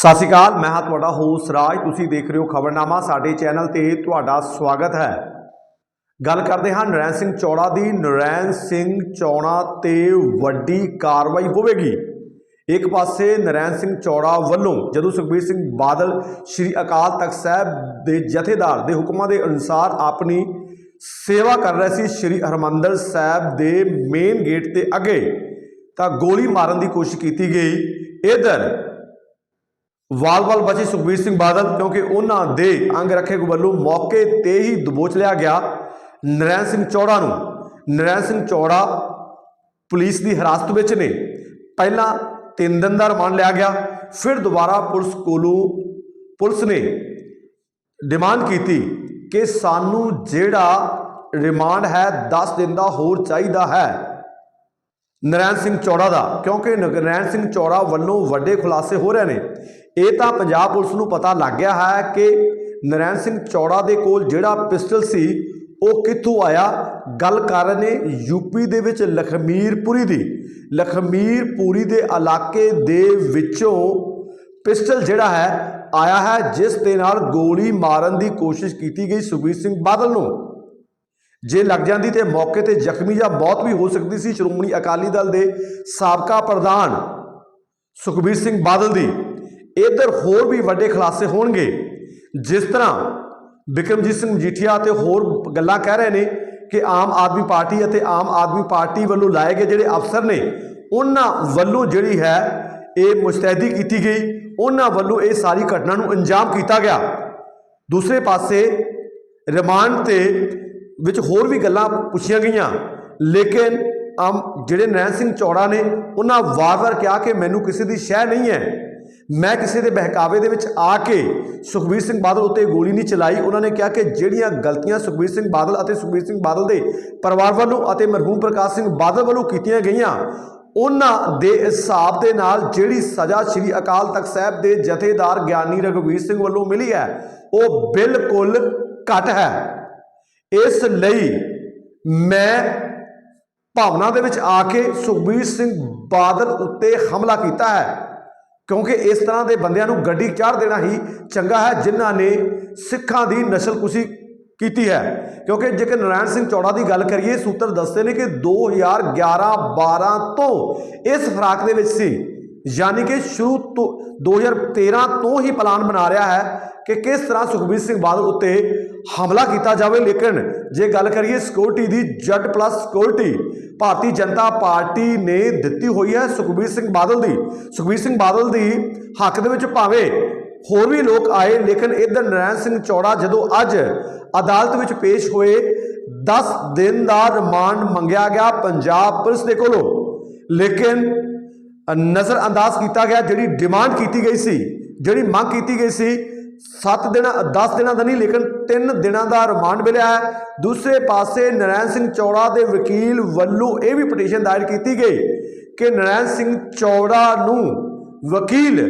ਸਤਿ ਸ਼੍ਰੀ ਅਕਾਲ, ਮੈਂ ਹਾਂ ਤੁਹਾਡਾ ਹੋਸਟ ਰਾਜ। ਤੁਸੀਂ ਦੇਖ ਰਹੇ ਹੋ ਖਬਰਨਾਮਾ, ਸਾਡੇ ਚੈਨਲ ਤੇ ਤੁਹਾਡਾ ਸਵਾਗਤ ਹੈ। ਗੱਲ ਕਰਦੇ ਹਾਂ ਨਰੈਣ ਸਿੰਘ ਚੌੜਾ ਦੀ। ਨਰੈਣ ਸਿੰਘ ਚੌੜਾ ਤੇ ਵੱਡੀ ਕਾਰਵਾਈ ਹੋਵੇਗੀ। ਇੱਕ ਪਾਸੇ ਨਰੈਣ ਸਿੰਘ ਚੌੜਾ ਵੱਲੋਂ ਜਦੋਂ ਸੁਖਬੀਰ ਸਿੰਘ ਬਾਦਲ ਸ੍ਰੀ ਅਕਾਲ ਤਖਤ ਸਾਹਿਬ ਦੇ ਜਥੇਦਾਰ ਦੇ ਹੁਕਮਾਂ ਦੇ ਅਨੁਸਾਰ ਆਪਣੀ ਸੇਵਾ ਕਰ ਰਹੇ ਸੀ ਸ੍ਰੀ ਹਰਮੰਦਰ ਸਾਹਿਬ ਦੇ ਮੇਨ ਗੇਟ ਤੇ ਅੱਗੇ, ਤਾਂ ਗੋਲੀ ਮਾਰਨ ਦੀ ਕੋਸ਼ਿਸ਼ ਕੀਤੀ ਗਈ। ਇਧਰ ਵਾਲ-ਵਾਲ ਬਚੇ ਸੁਖਬੀਰ ਸਿੰਘ ਬਾਦਲ, ਕਿਉਂਕਿ ਉਹਨਾਂ ਦੇ ਅੰਗ ਰੱਖੇ ਵੱਲੋਂ ਮੌਕੇ ਤੇ ਹੀ ਦਬੋਚ ਲਿਆ ਗਿਆ ਨਰੈਣ ਸਿੰਘ ਚੌੜਾ ਨੂੰ। ਨਰੈਣ ਸਿੰਘ ਚੌੜਾ ਪੁਲਿਸ ਦੀ ਹਿਰਾਸਤ ਵਿੱਚ ਨੇ। ਪਹਿਲਾਂ 3 ਦਿਨ ਦਾ ਰਿਮਾਂਡ ਲਿਆ ਗਿਆ, ਫਿਰ ਦੁਬਾਰਾ ਪੁਲਿਸ ਕੋਲੋਂ ਪੁਲਿਸ ਨੇ ਡਿਮਾਂਡ ਕੀਤੀ ਕਿ ਸਾਨੂੰ ਜਿਹੜਾ ਰਿਮਾਂਡ ਹੈ 10 ਦਿਨ ਦਾ ਹੋਰ ਚਾਹੀਦਾ ਹੈ। ਨਰੈਣ ਸਿੰਘ ਚੌੜਾ ਦਾ, ਕਿਉਂਕਿ ਨਰੈਣ ਸਿੰਘ ਚੌੜਾ ਵੱਲੋਂ ਵੱਡੇ ਖੁਲਾਸੇ ਹੋ ਰਹੇ ਨੇ। ਇਹ ਤਾਂ ਪੰਜਾਬ ਪੁਲਿਸ ਨੂੰ ਪਤਾ ਲੱਗ ਗਿਆ ਹੈ ਕਿ ਨਰੈਣ ਸਿੰਘ ਚੌੜਾ ਦੇ ਕੋਲ ਜਿਹੜਾ ਪਿਸਟਲ ਸੀ, ਉਹ ਕਿੱਥੋਂ ਆਇਆ? ਗੱਲ ਕਰ ਰਹੇ ਨੇ ਯੂਪੀ ਦੇ ਵਿੱਚ ਲਖਮੀਰਪੁਰੀ ਦੀ। ਲਖਮੀਰਪੁਰੀ ਦੇ ਇਲਾਕੇ ਦੇ ਵਿੱਚੋਂ ਪਿਸਟਲ ਜਿਹੜਾ ਹੈ, ਆਇਆ ਹੈ, ਜਿਸ ਦੇ ਨਾਲ ਗੋਲੀ ਮਾਰਨ ਦੀ ਕੋਸ਼ਿਸ਼ ਕੀਤੀ ਗਈ ਸੁਖਬੀਰ ਸਿੰਘ ਬਾਦਲ ਨੂੰ। ਜੇ ਲੱਗ ਜਾਂਦੀ ਤੇ ਮੌਕੇ ਤੇ ਜ਼ਖਮੀ ਜਾਂ ਮੌਤ ਵੀ ਹੋ ਸਕਦੀ ਸੀ, ਸ਼੍ਰੋਮਣੀ ਅਕਾਲੀ ਦਲ ਦੇ ਸਾਬਕਾ ਪ੍ਰਧਾਨ ਸੁਖਬੀਰ ਸਿੰਘ ਬਾਦਲ ਦੀ। ਇਧਰ ਹੋਰ ਵੀ ਵੱਡੇ ਖੁਲਾਸੇ ਹੋਣਗੇ। ਜਿਸ ਤਰ੍ਹਾਂ ਬਿਕਰਮਜੀਤ ਸਿੰਘ ਮਜੀਠੀਆ ਤੇ ਹੋਰ ਗੱਲਾਂ ਕਹਿ ਰਹੇ ਨੇ ਕਿ ਆਮ ਆਦਮੀ ਪਾਰਟੀ ਅਤੇ ਆਮ ਆਦਮੀ ਪਾਰਟੀ ਵੱਲੋਂ ਲਾਏ ਗਏ ਜਿਹੜੇ ਅਫਸਰ ਨੇ, ਉਹਨਾਂ ਵੱਲੋਂ ਜਿਹੜੀ ਹੈ ਇਹ ਮੁਸਤੈਦੀ ਕੀਤੀ ਗਈ। ਉਹਨਾਂ ਵੱਲੋਂ ਇਹ ਸਾਰੀ ਘਟਨਾ ਨੂੰ ਅੰਜਾਮ ਕੀਤਾ ਗਿਆ। ਦੂਸਰੇ ਪਾਸੇ, ਰਿਮਾਂਡ ਤੇ ਵਿੱਚ ਹੋਰ ਵੀ ਗੱਲਾਂ ਪੁੱਛੀਆਂ ਗਈਆਂ। ਲੇਕਿਨ ਆਮ ਜਿਹੜੇ ਨੈਣ ਸਿੰਘ ਚੌੜਾ ਨੇ, ਉਹਨਾਂ ਵਾਰ-ਵਾਰ ਕਿਹਾ ਕਿ ਮੈਨੂੰ ਕਿਸੇ ਦੀ ਸ਼ਹਿ ਨਹੀਂ ਹੈ। ਮੈਂ ਕਿਸੇ ਦੇ ਬਹਿਕਾਵੇ ਦੇ ਵਿੱਚ ਆ ਕੇ ਸੁਖਬੀਰ ਸਿੰਘ ਬਾਦਲ ਉੱਤੇ ਗੋਲੀ ਨਹੀਂ ਚਲਾਈ। ਉਹਨਾਂ ਨੇ ਕਿਹਾ ਕਿ ਜਿਹੜੀਆਂ ਗਲਤੀਆਂ ਸੁਖਬੀਰ ਸਿੰਘ ਬਾਦਲ ਅਤੇ ਸੁਖਬੀਰ ਸਿੰਘ ਬਾਦਲ ਦੇ ਪਰਿਵਾਰ ਵੱਲੋਂ ਅਤੇ ਮਰਹੂਮ ਪ੍ਰਕਾਸ਼ ਸਿੰਘ ਬਾਦਲ ਵੱਲੋਂ ਕੀਤੀਆਂ ਗਈਆਂ, ਉਹਨਾਂ ਦੇ ਹਿਸਾਬ ਦੇ ਨਾਲ ਜਿਹੜੀ ਸਜ਼ਾ ਸ੍ਰੀ ਅਕਾਲ ਤਖਤ ਸਾਹਿਬ ਦੇ ਜਥੇਦਾਰ ਗਿਆਨੀ ਰਘਵੀਰ ਸਿੰਘ ਵੱਲੋਂ ਮਿਲੀ ਹੈ, ਉਹ ਬਿਲਕੁਲ ਘੱਟ ਹੈ। ਇਸ ਲਈ ਮੈਂ ਭਾਵਨਾ ਦੇ ਵਿੱਚ ਆ ਕੇ ਸੁਖਬੀਰ ਸਿੰਘ ਬਾਦਲ ਉੱਤੇ ਹਮਲਾ ਕੀਤਾ ਹੈ। ਕਿਉਂਕਿ ਇਸ ਤਰ੍ਹਾਂ ਦੇ ਬੰਦਿਆਂ ਨੂੰ ਗੱਡੀ ਚਾੜ ਦੇਣਾ ਹੀ ਚੰਗਾ ਹੈ, ਜਿਨ੍ਹਾਂ ਨੇ ਸਿੱਖਾਂ ਦੀ ਨਸਲਕੁਸ਼ੀ ਕੀਤੀ ਹੈ। ਕਿਉਂਕਿ ਜੇਕਰ ਨਰਾਇਣ ਸਿੰਘ ਚੌੜਾ ਦੀ ਗੱਲ ਕਰੀਏ, ਸੂਤਰ ਦੱਸਦੇ ਨੇ ਕਿ 2011-12 ਤੋਂ ਇਸ ਫਰਾਕ ਦੇ ਵਿੱਚ ਸੀ। ਯਾਨੀ ਕਿ ਸ਼ੁਰੂ ਤੋਂ 2013 ਤੋਂ ਹੀ ਪਲਾਨ ਬਣਾ ਰਿਹਾ ਹੈ ਕਿ ਕਿਸ ਤਰ੍ਹਾਂ ਸੁਖਬੀਰ ਸਿੰਘ ਬਾਦਲ ਉੱਤੇ ਹਮਲਾ ਕੀਤਾ ਜਾਵੇ। ਲੇਕਿਨ ਜੇ ਗੱਲ ਕਰੀਏ ਸਿਕਿਉਰਿਟੀ ਦੀ Z plus security Bharatiya Janata Party ਨੇ ਦਿੱਤੀ ਹੋਈ ਹੈ ਸੁਖਬੀਰ ਸਿੰਘ ਬਾਦਲ ਦੀ। ਸੁਖਬੀਰ ਸਿੰਘ ਬਾਦਲ ਦੀ ਹੱਕ ਦੇ ਵਿੱਚ ਭਾਵੇਂ ਹੋਰ ਵੀ ਲੋਕ ਆਏ, ਲੇਕਿਨ ਇਧਰ ਨਰਾਇਣ ਸਿੰਘ ਚੌੜਾ ਜਦੋਂ ਅੱਜ ਅਦਾਲਤ ਵਿੱਚ ਪੇਸ਼ ਹੋਏ 10 ਦਿਨ ਦਾ ਰਿਮਾਂਡ ਮੰਗਿਆ ਗਿਆ ਪੰਜਾਬ ਪੁਲਿਸ ਦੇ ਕੋਲੋਂ। ਲੇਕਿਨ ਨਜ਼ਰ ਅੰਦਾਜ਼ ਕੀਤਾ ਗਿਆ, ਜਿਹੜੀ ਡਿਮਾਂਡ ਕੀਤੀ ਗਈ ਸੀ, ਜਿਹੜੀ ਮੰਗ ਕੀਤੀ ਗਈ ਸੀ 7 ਦਿਨਾਂ 10 ਦਿਨਾਂ ਦਾ ਨਹੀਂ, ਲੇਕਿਨ 3 ਦਿਨਾਂ ਦਾ ਰਿਮਾਂਡ ਮਿਲਿਆ ਹੈ। ਦੂਸਰੇ ਪਾਸੇ ਨਰੈਣ ਸਿੰਘ ਚੌੜਾ ਦੇ ਵਕੀਲ ਵੱਲੋਂ ਇਹ ਵੀ ਪਟੀਸ਼ਨ ਦਾਇਰ ਕੀਤੀ ਗਈ ਕਿ ਨਰੈਣ ਸਿੰਘ ਚੌੜਾ ਨੂੰ ਵਕੀਲ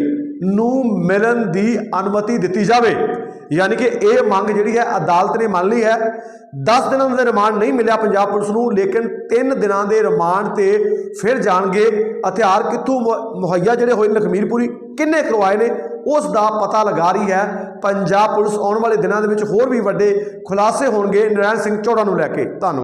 ਨੂੰ ਮਿਲਣ ਦੀ ਅਨੁਮਤੀ ਦਿੱਤੀ ਜਾਵੇ। ਯਾਨੀ ਕਿ ਇਹ ਮੰਗ ਜਿਹੜੀ ਹੈ ਅਦਾਲਤ ਨੇ ਮੰਨ ਲਈ ਹੈ। 10 ਦਿਨਾਂ ਦਾ ਰਿਮਾਂਡ ਨਹੀਂ ਮਿਲਿਆ ਪੰਜਾਬ ਪੁਲਿਸ ਨੂੰ, ਲੇਕਿਨ 3 ਦਿਨਾਂ ਦੇ ਰਿਮਾਂਡ ਤੇ ਫਿਰ ਜਾਣਗੇ। ਹਥਿਆਰ ਕਿੱਥੋਂ ਮੁ- ਮੁਹੱਈਆ ਜਿਹੜੇ ਹੋਏ ਲਖਮੀਰਪੁਰੀ, ਕਿੰਨੇ ਕਰਵਾਏ ਨੇ, ਉਸ ਦਾ ਪਤਾ ਲਗਾ ਰਹੀ ਹੈ। ਪੰਜਾਬ ਪੁਲਿਸ ਆਉਣ ਵਾਲੇ ਦਿਨਾਂ ਦੇ ਵਿੱਚ ਹੋਰ ਵੀ ਵੱਡੇ ਖੁਲਾਸੇ ਹੋਣਗੇ। ਨਰਾਇਣ ਸਿੰਘ ਚੌੜਾ ਨੂੰ ਲੈ ਕੇ, ਧੰਨਵਾਦ।